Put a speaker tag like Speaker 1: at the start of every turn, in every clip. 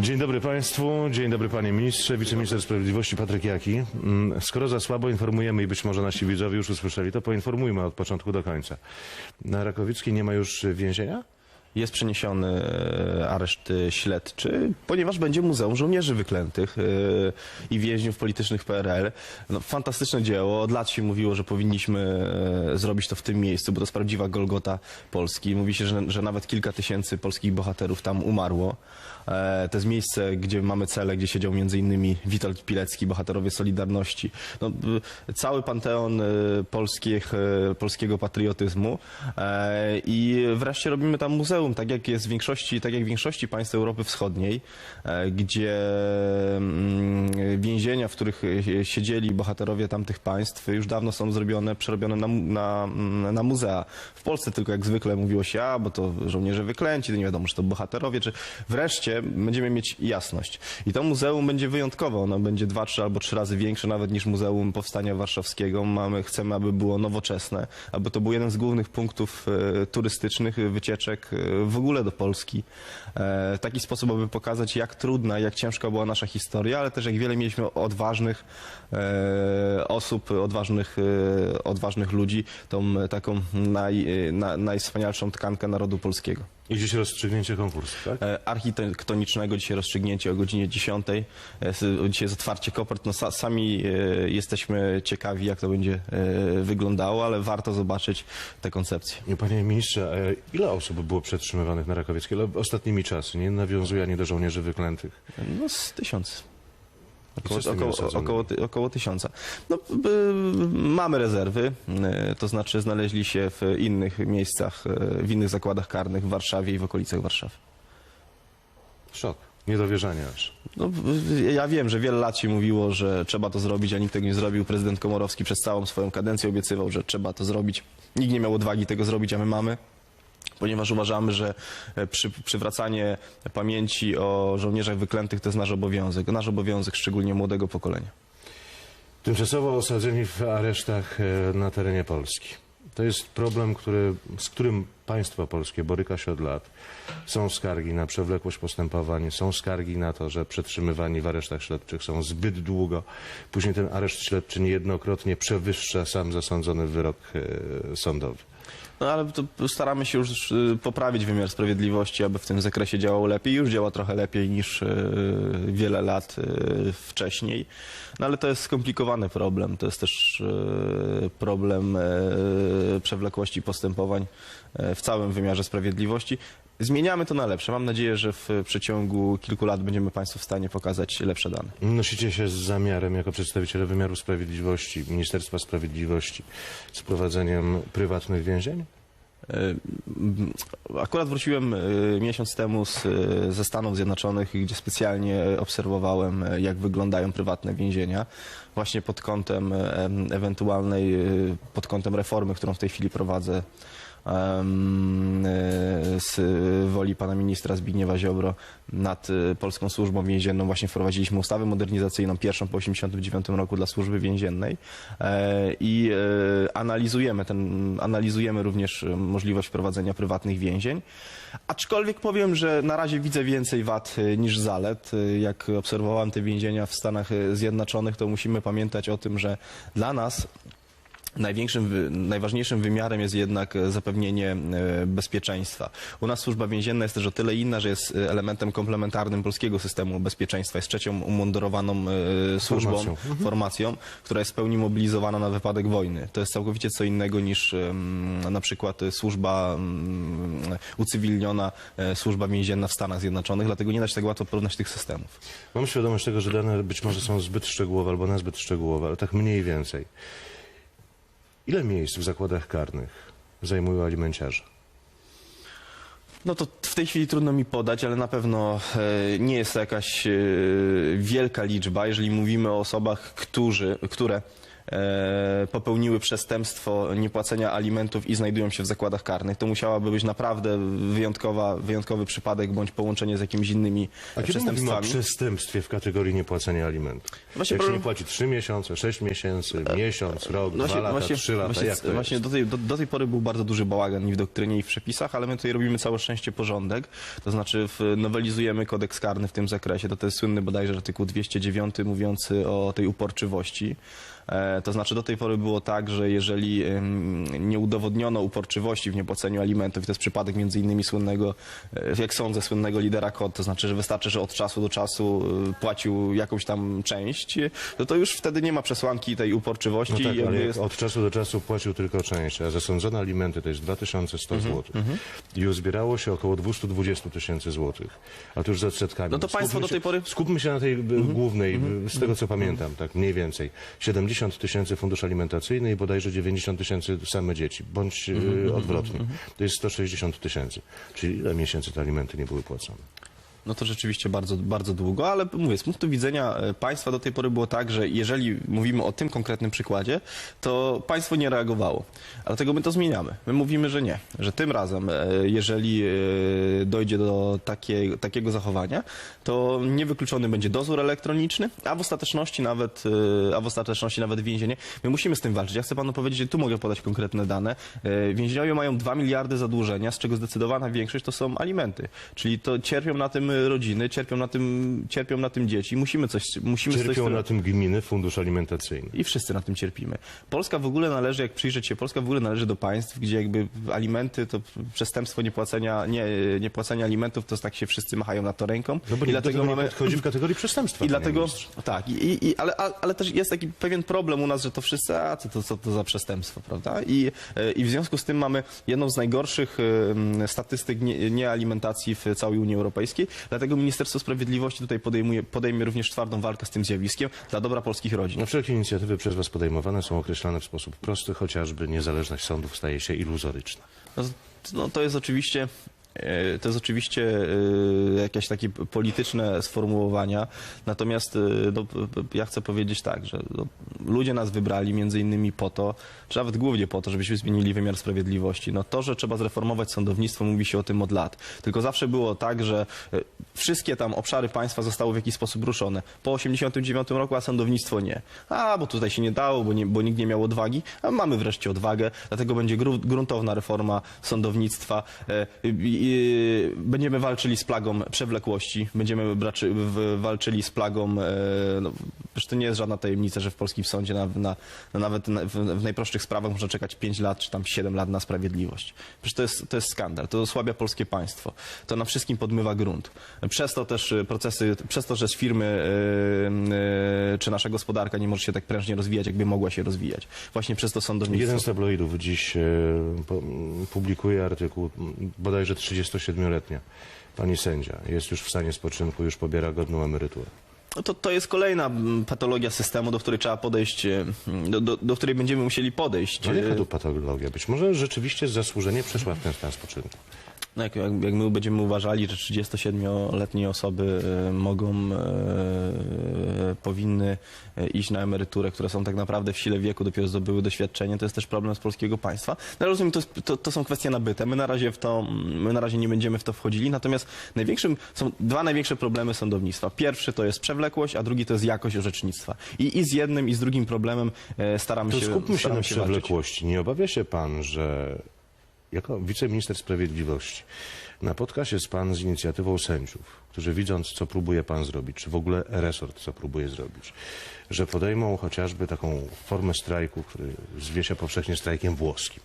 Speaker 1: Dzień dobry Państwu, dzień dobry Panie Ministrze, Wiceminister Sprawiedliwości Patryk Jaki. Mm, Skoro za słabo informujemy i być może nasi widzowie już usłyszeli, to poinformujmy od początku do końca. Na Rakowickiej nie ma już więzienia?
Speaker 2: Jest przeniesiony e, areszt e, śledczy, ponieważ będzie Muzeum Żołnierzy Wyklętych e, i więźniów politycznych PRL. No, fantastyczne dzieło. Od lat się mówiło, że powinniśmy zrobić to w tym miejscu, bo to jest prawdziwa Golgota Polski. Mówi się, że, że nawet kilka tysięcy polskich bohaterów tam umarło. To jest miejsce, gdzie mamy cele, gdzie siedział innymi Witold Pilecki, bohaterowie Solidarności. No, cały panteon polskich, polskiego patriotyzmu. I wreszcie robimy tam muzeum, tak jak jest w większości, tak jak w większości państw Europy Wschodniej, e, gdzie mm, więzienia, w których e, siedzieli bohaterowie tamtych państw, już dawno są zrobione, przerobione na, na, na muzea. W Polsce tylko jak zwykle mówiło się, a bo to żołnierze wyklęci, to nie wiadomo, czy to bohaterowie, czy wreszcie będziemy mieć jasność. I to muzeum będzie wyjątkowe, ono będzie dwa, trzy albo trzy razy większe nawet niż Muzeum Powstania Warszawskiego. Mamy, chcemy, aby było nowoczesne, aby to był jeden z głównych punktów e, turystycznych, wycieczek w ogóle do Polski. E, w taki sposób, aby pokazać, jak trudna, jak ciężka była nasza historia, ale też jak wiele mieliśmy odważnych e, osób, odważnych, e, odważnych ludzi, tą taką naj, na, najwspanialszą tkankę narodu polskiego.
Speaker 1: I dziś rozstrzygnięcie konkursu, tak?
Speaker 2: E, architektonicznego, dzisiaj rozstrzygnięcie o godzinie 10. E, s- Dzisiaj jest otwarcie kopert. No, sa, sami e, jesteśmy ciekawi, jak to będzie e, wyglądało, ale warto zobaczyć te koncepcje.
Speaker 1: Panie Ministrze, ile osób było przetrzymywanych na Rakowieckiej? Ale Ostatnimi czasy, nie nawiązuje ani do żołnierzy wyklętych.
Speaker 2: No z tysiąc. Około, około, około, około tysiąca. No, mamy rezerwy, e, to znaczy znaleźli się w innych miejscach, e, w innych zakładach karnych w Warszawie i w okolicach Warszawy.
Speaker 1: Szok, niedowierzanie aż.
Speaker 2: No, ja wiem, że wiele lat się mówiło, że trzeba to zrobić, a nikt tego nie zrobił. Prezydent Komorowski przez całą swoją kadencję obiecywał, że trzeba to zrobić. Nikt nie miał odwagi tego zrobić, a my mamy. Ponieważ uważamy, że e, przy, przywracanie pamięci o żołnierzach wyklętych to jest nasz obowiązek. Nasz obowiązek szczególnie młodego pokolenia.
Speaker 1: Tymczasowo osadzeni w aresztach e, na terenie Polski. To jest problem, który, z którym państwo polskie boryka się od lat. Są skargi na przewlekłość postępowań, są skargi na to, że przetrzymywani w aresztach śledczych są zbyt długo. Później ten areszt śledczy niejednokrotnie przewyższa sam zasądzony wyrok e, sądowy.
Speaker 2: No ale to staramy się już y, poprawić wymiar sprawiedliwości, aby w tym zakresie działał lepiej. Już działa trochę lepiej niż y, wiele lat y, wcześniej. No ale to jest skomplikowany problem. To jest też problem y, przewlekłości postępowań w całym wymiarze sprawiedliwości. Zmieniamy to na lepsze. Mam nadzieję, że w przeciągu kilku lat będziemy Państwu w stanie pokazać lepsze dane.
Speaker 1: Nosicie się z zamiarem jako przedstawiciele wymiaru sprawiedliwości, Ministerstwa Sprawiedliwości z prowadzeniem prywatnych więzień?
Speaker 2: E, Akurat wróciłem e, miesiąc temu z, e, ze Stanów Zjednoczonych, gdzie specjalnie obserwowałem, e, jak wyglądają prywatne więzienia, właśnie pod kątem e, em, ewentualnej, e, pod kątem reformy, którą w tej chwili prowadzę e, z woli pana ministra Zbigniewa Ziobro nad e, Polską Służbą Więzienną. Właśnie wprowadziliśmy ustawę modernizacyjną, pierwszą po 1989 roku dla służby więziennej e, i e, analizujemy, ten, analizujemy również e, możliwość prowadzenia prywatnych więzień. Aczkolwiek powiem, że na razie widzę więcej wad niż zalet. Jak obserwowałem te więzienia w Stanach Zjednoczonych, to musimy pamiętać o tym, że dla nas Największym, najważniejszym wymiarem jest jednak e, zapewnienie e, bezpieczeństwa. U nas służba więzienna jest też o tyle inna, że jest e, elementem komplementarnym polskiego systemu bezpieczeństwa. Jest trzecią umundurowaną służbą,
Speaker 1: Formacją.
Speaker 2: formacją, która jest w pełni mobilizowana na wypadek wojny. To jest całkowicie co innego niż na przykład służba em, ucywilniona, służba więzienna w Stanach Zjednoczonych, dlatego nie da się tak łatwo porównać tych systemów.
Speaker 1: Mam świadomość tego, że dane być może są zbyt szczegółowe albo nazbyt szczegółowe, ale tak mniej więcej. Ile miejsc w zakładach karnych zajmują alimenciarze?
Speaker 2: No to w tej chwili trudno mi podać, ale na pewno e, nie jest to jakaś e, wielka liczba, jeżeli mówimy o osobach, którzy, które popełniły przestępstwo niepłacenia alimentów i znajdują się w zakładach karnych. To musiałaby być naprawdę wyjątkowa, wyjątkowy przypadek bądź połączenie z jakimiś innymi
Speaker 1: A kiedy mówimy o
Speaker 2: przestępstwami.
Speaker 1: przestępstwie w kategorii niepłacenia alimentów?
Speaker 2: Właśnie
Speaker 1: Jak się
Speaker 2: problem-
Speaker 1: nie płaci 3 miesiące, 6 miesięcy, miesiąc, rok,
Speaker 2: No
Speaker 1: 2 lata, 3 lata,
Speaker 2: właśnie,
Speaker 1: jak to
Speaker 2: właśnie
Speaker 1: jest?
Speaker 2: do, tej, do, do tej pory był bardzo duży bałagan i w doktrynie, i w przepisach, ale my tutaj robimy całe szczęście porządek. To znaczy w, nowelizujemy kodeks karny w tym zakresie. To, to jest słynny bodajże artykuł 209 mówiący o tej uporczywości. E, to znaczy do tej pory było tak, że jeżeli nie udowodniono uporczywości w niepłaceniu alimentów, i to jest przypadek między innymi słynnego, e, jak sądzę, słynnego lidera KOD, to znaczy, że wystarczy, że od czasu do czasu e, płacił jakąś tam część, no to już wtedy nie ma przesłanki tej uporczywości.
Speaker 1: No tak, ale
Speaker 2: jest-
Speaker 1: od czasu do czasu płacił tylko część, a zasądzone alimenty to jest 2100
Speaker 2: Mhm,
Speaker 1: zł. I uzbierało się około 220 tysięcy złotych. A to już z odsetkami.
Speaker 2: No to państwo do tej pory- Mhm.
Speaker 1: Skupmy się na tej y, głównej, y, z tego co pamiętam, tak mniej więcej. 70 tysięcy fundusz alimentacyjny i bodajże 90 tysięcy same dzieci, bądź y,
Speaker 2: Mhm,
Speaker 1: odwrotnie. To jest 160 tysięcy. Czyli ile miesięcy te alimenty nie były płacone?
Speaker 2: No to rzeczywiście bardzo, bardzo długo, ale mówię, z punktu widzenia e, państwa do tej pory było tak, że jeżeli mówimy o tym konkretnym przykładzie, to państwo nie reagowało. Dlatego my to zmieniamy. My mówimy, że nie, że tym razem, e, jeżeli e, dojdzie do takiej, takiego zachowania, to niewykluczony będzie dozór elektroniczny, a w ostateczności nawet, a w ostateczności nawet więzienie. My musimy z tym walczyć. Ja chcę panu powiedzieć, że tu mogę podać konkretne dane. E, Więźniowie mają 2 miliardy zadłużenia, z czego zdecydowana większość to są alimenty. Czyli to cierpią na tym rodziny, cierpią na tym, cierpią na tym dzieci. Musimy coś, musimy coś
Speaker 1: Cierpią
Speaker 2: tym...
Speaker 1: na tym gminy, fundusz alimentacyjny.
Speaker 2: I wszyscy na tym cierpimy. Polska w ogóle należy, jak przyjrzeć się, Polska w ogóle należy do państw, gdzie jakby alimenty, to przestępstwo niepłacenia, nie, niepłacenia alimentów, to tak się wszyscy machają na to ręką.
Speaker 1: No bo
Speaker 2: I
Speaker 1: nie
Speaker 2: dlatego
Speaker 1: mamy... podchodzi w kategorii przestępstwa.
Speaker 2: I dlatego, tak, i, i, ale, ale też jest taki pewien problem u nas, że to wszyscy, a co to, co to za przestępstwo, prawda? I, e, I w związku z tym mamy jedną z najgorszych statystyk nie- niealimentacji w całej Unii Europejskiej, dlatego Ministerstwo Sprawiedliwości tutaj podejmuje, podejmie również twardą walkę z tym zjawiskiem dla dobra polskich rodzin.
Speaker 1: No, wszelkie inicjatywy przez Was podejmowane są określane w sposób prosty, chociażby niezależność sądów staje się iluzoryczna.
Speaker 2: No, no to jest oczywiście. E, To jest oczywiście e, jakieś takie polityczne sformułowania, natomiast e, no, ja chcę powiedzieć tak, że no, ludzie nas wybrali między innymi po to, czy nawet głównie po to, żebyśmy zmienili wymiar sprawiedliwości. No to, że trzeba zreformować sądownictwo, mówi się o tym od lat. Tylko zawsze było tak, że wszystkie tam obszary państwa zostały w jakiś sposób ruszone. Po 89 roku, a sądownictwo nie. A, bo tutaj się nie dało, bo, nie, bo nikt nie miał odwagi, a mamy wreszcie odwagę, dlatego będzie gru, gruntowna reforma sądownictwa. I będziemy walczyli z plagą przewlekłości, będziemy braczy, w, walczyli z plagą, e, no, przecież to nie jest żadna tajemnica, że w polskim sądzie na, na, na nawet na, w, w najprostszych sprawach można czekać 5 lat czy tam 7 lat na sprawiedliwość. Przecież to jest, to jest skandal, to osłabia polskie państwo. To na wszystkim podmywa grunt. Przez to też e, procesy, przez to, że z firmy e, e, czy nasza gospodarka nie może się tak prężnie rozwijać, jakby mogła się rozwijać. Właśnie przez to sądownictwo.
Speaker 1: Jeden z tabloidów dziś m, publikuje artykuł, bodajże 37-letnia pani sędzia. Jest już w stanie spoczynku, już pobiera godną emeryturę.
Speaker 2: No to, to jest kolejna mm, patologia systemu, do której trzeba podejść, e, do, do, do której będziemy musieli podejść.
Speaker 1: No jaka
Speaker 2: E,
Speaker 1: tu patologia? Być może rzeczywiście zasłużenie przeszła w ten stan spoczynku.
Speaker 2: No jak, jak, jak my będziemy uważali, że 37-letnie osoby e, mogą, e, powinny iść na emeryturę, które są tak naprawdę w sile wieku, dopiero zdobyły doświadczenie, to jest też problem z polskiego państwa. No, rozumiem, to, to, to są kwestie nabyte. My na razie w to, my na razie nie będziemy w to wchodzili, natomiast największym, są dwa największe problemy sądownictwa. Pierwszy to jest przewlekłość, a drugi to jest jakość orzecznictwa. I, i z jednym, i z drugim problemem staramy
Speaker 1: To
Speaker 2: się
Speaker 1: skupmy się na
Speaker 2: się walczyć.
Speaker 1: przewlekłości. Nie obawia się pan, że jako wiceminister sprawiedliwości napotka się z pan z inicjatywą sędziów, którzy widząc, co próbuje pan zrobić, czy w ogóle resort, co próbuje zrobić, że podejmą chociażby taką formę strajku, który zwie się powszechnie strajkiem włoskim.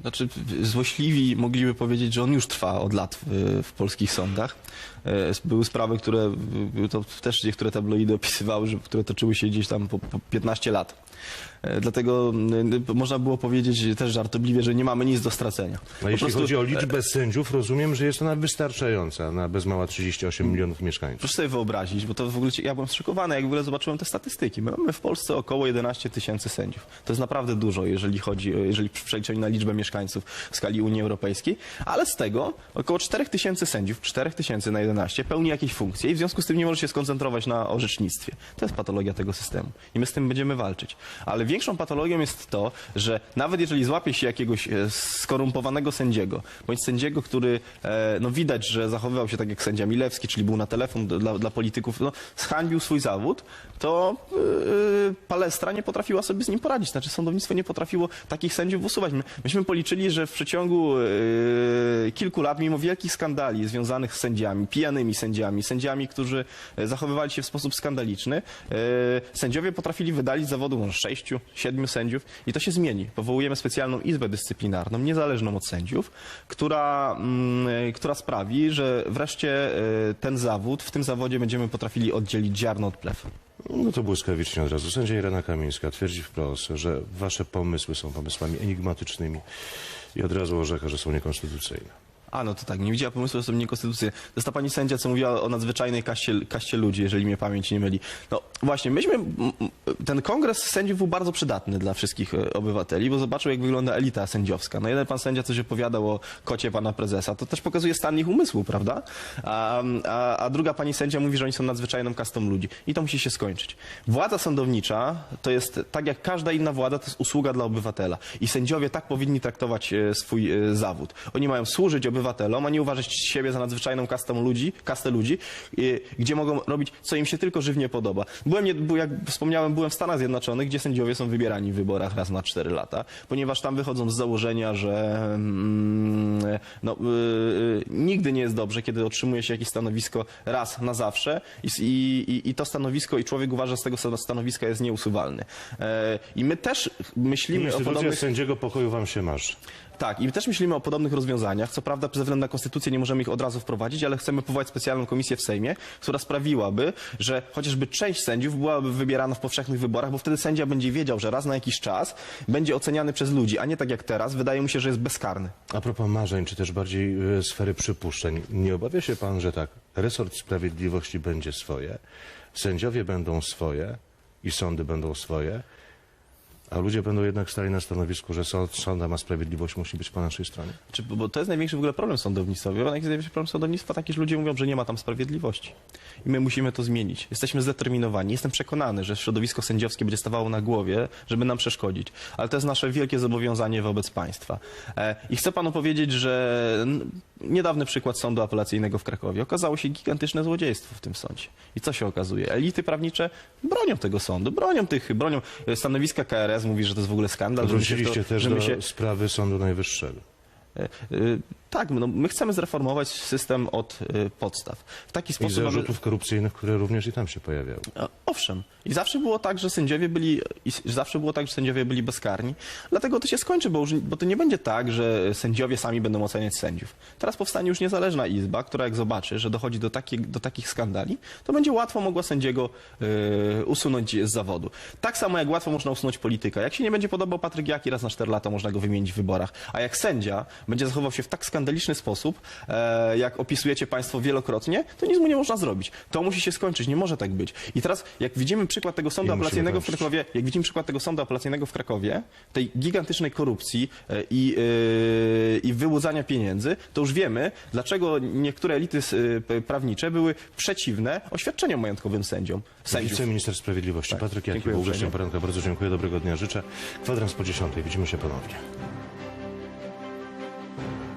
Speaker 2: Znaczy, złośliwi mogliby powiedzieć, że on już trwa od lat w, w polskich sądach. E, Były sprawy, które to też niektóre tabloidy opisywały, że, które toczyły się gdzieś tam po, po 15 lat. E, Dlatego można było powiedzieć też żartobliwie, że nie mamy nic do stracenia.
Speaker 1: A
Speaker 2: Po
Speaker 1: jeśli
Speaker 2: prostu-
Speaker 1: chodzi o liczbę sędziów, rozumiem, że jest ona wystarczająca na bez mała 38 milionów mieszkańców.
Speaker 2: Proszę sobie wyobrazić, bo to w ogóle ja byłem zszokowany, jak w ogóle zobaczyłem te statystyki. My mamy w Polsce około 11 tysięcy sędziów. To jest naprawdę dużo, jeżeli chodzi, jeżeli w przeliczeniu na liczbę mieszkańców w skali Unii Europejskiej, ale z tego około 4 tysięcy sędziów, 4 tysięcy na 11 pełni jakieś funkcje i w związku z tym nie może się skoncentrować na orzecznictwie. To jest patologia tego systemu i my z tym będziemy walczyć. Ale większą patologią jest to, że nawet jeżeli złapie się jakiegoś e, skorumpowanego sędziego, bądź sędziego, który e, no widać, że zachowywał się tak jak sędzia Milewski, czyli był na telefon dla, dla polityków, no, zhańbił swój zawód, to yy, Palestra nie potrafiła sobie z nim poradzić. Znaczy sądownictwo nie potrafiło takich sędziów usuwać. My, myśmy policzyli, że w przeciągu yy, kilku lat, mimo wielkich skandali związanych z sędziami, pijanymi sędziami, sędziami, którzy e, zachowywali się w sposób skandaliczny, yy, sędziowie potrafili wydalić zawodu może sześciu, siedmiu sędziów i to się zmieni. Powołujemy specjalną izbę dyscyplinarną, niezależną od sędziów, która, mm, która sprawi, że wreszcie e, ten zawód, w tym zawodzie będziemy potrafili oddzielić ziarno od plew.
Speaker 1: No to błyskawicznie od razu. Sędzia Irena Kamińska twierdzi wprost, że wasze pomysły są pomysłami enigmatycznymi i od razu orzeka, że są niekonstytucyjne.
Speaker 2: A, no to tak, nie widziała pomysłu, że są niekonstytucyjne. To jest ta pani sędzia, co mówiła o nadzwyczajnej kaście, kaście ludzi, jeżeli mnie pamięć nie myli. No właśnie, myśmy, ten kongres sędziów był bardzo przydatny dla wszystkich e, obywateli, bo zobaczył, jak wygląda elita sędziowska. No jeden pan sędzia coś opowiadał o kocie pana prezesa, to też pokazuje stan ich umysłu, prawda? A, a, a druga pani sędzia mówi, że oni są nadzwyczajną kastą ludzi. I to musi się skończyć. Władza sądownicza to jest, tak jak każda inna władza, to jest usługa dla obywatela. I sędziowie tak powinni traktować e, swój e, zawód. Oni mają służyć obywatelom, a nie uważać siebie za nadzwyczajną kastą ludzi, kastę ludzi, e, gdzie mogą robić, co im się tylko żywnie podoba. Byłem, nie- jak wspomniałem, byłem w Stanach Zjednoczonych, gdzie sędziowie są wybierani w wyborach raz na cztery lata, ponieważ tam wychodzą z założenia, że mm, no, y, y, nigdy nie jest dobrze, kiedy otrzymuje się jakieś stanowisko raz na zawsze i, s- i, i, i to stanowisko i człowiek uważa, że z tego sta- stanowiska jest nieusuwalny. E, I my też myślimy o
Speaker 1: Instytucja
Speaker 2: podobnych...
Speaker 1: sędziego pokoju wam się marzy.
Speaker 2: Tak, i też myślimy o podobnych rozwiązaniach. Co prawda, ze względu na konstytucję nie możemy ich od razu wprowadzić, ale chcemy powołać specjalną komisję w Sejmie, która sprawiłaby, że chociażby część sędziów byłaby wybierana w powszechnych wyborach, bo wtedy sędzia będzie wiedział, że raz na jakiś czas będzie oceniany przez ludzi, a nie tak jak teraz. Wydaje mu się, że jest bezkarny.
Speaker 1: A propos marzeń, czy też bardziej e, sfery przypuszczeń, nie obawia się pan, że tak, resort sprawiedliwości będzie swoje, sędziowie będą swoje i sądy będą swoje, a ludzie będą jednak stali na stanowisku, że sąd, sądem, a sprawiedliwość musi być po naszej stronie?
Speaker 2: Czy, bo to jest największy w ogóle problem sądownictwa. Wie największy problem sądownictwa? Taki, że ludzie mówią, że nie ma tam sprawiedliwości. I my musimy to zmienić. Jesteśmy zdeterminowani. Jestem przekonany, że środowisko sędziowskie będzie stawało na głowie, żeby nam przeszkodzić. Ale to jest nasze wielkie zobowiązanie wobec państwa. E, I chcę panu powiedzieć, że niedawny przykład sądu apelacyjnego w Krakowie. Okazało się gigantyczne złodziejstwo w tym sądzie. I co się okazuje? Elity prawnicze bronią tego sądu, bronią tych, bronią e, stanowiska KRS, mówi, że to jest w ogóle skandal.
Speaker 1: Wróciliście
Speaker 2: to-
Speaker 1: też
Speaker 2: my
Speaker 1: do
Speaker 2: się-
Speaker 1: sprawy Sądu Najwyższego.
Speaker 2: Tak, no, my chcemy zreformować system od e, podstaw. W taki
Speaker 1: I
Speaker 2: sposób, aby...
Speaker 1: zarzutów korupcyjnych, które również i tam się pojawiały.
Speaker 2: E, Owszem. I zawsze było tak, że sędziowie byli, i zawsze było tak, że sędziowie byli bezkarni. Dlatego to się skończy, bo, już, bo to nie będzie tak, że sędziowie sami będą oceniać sędziów. Teraz powstanie już niezależna izba, która jak zobaczy, że dochodzi do, takie, do takich skandali, to będzie łatwo mogła sędziego e, usunąć z zawodu. Tak samo jak łatwo można usunąć polityka. Jak się nie będzie podobał Patryk Jaki, raz na 4 lata można go wymienić w wyborach. A jak sędzia będzie zachował się w tak skandaliczny sposób, e, jak opisujecie państwo wielokrotnie, to nic mu nie można zrobić. To musi się skończyć, nie może tak być. I teraz, jak widzimy przykład tego sądu
Speaker 1: I
Speaker 2: apelacyjnego w. Krakowie, jak widzimy przykład tego sądu apelacyjnego w Krakowie, tej gigantycznej korupcji e, i, e, i wyłudzania pieniędzy, to już wiemy, dlaczego niektóre elity e, prawnicze były przeciwne oświadczeniom majątkowym sędziom. Sędziów.
Speaker 1: Wiceminister Sprawiedliwości Patryk Jaki był gościem poranka. Bardzo dziękuję, dobrego dnia życzę. Kwadrans po dziesiątej, widzimy się ponownie.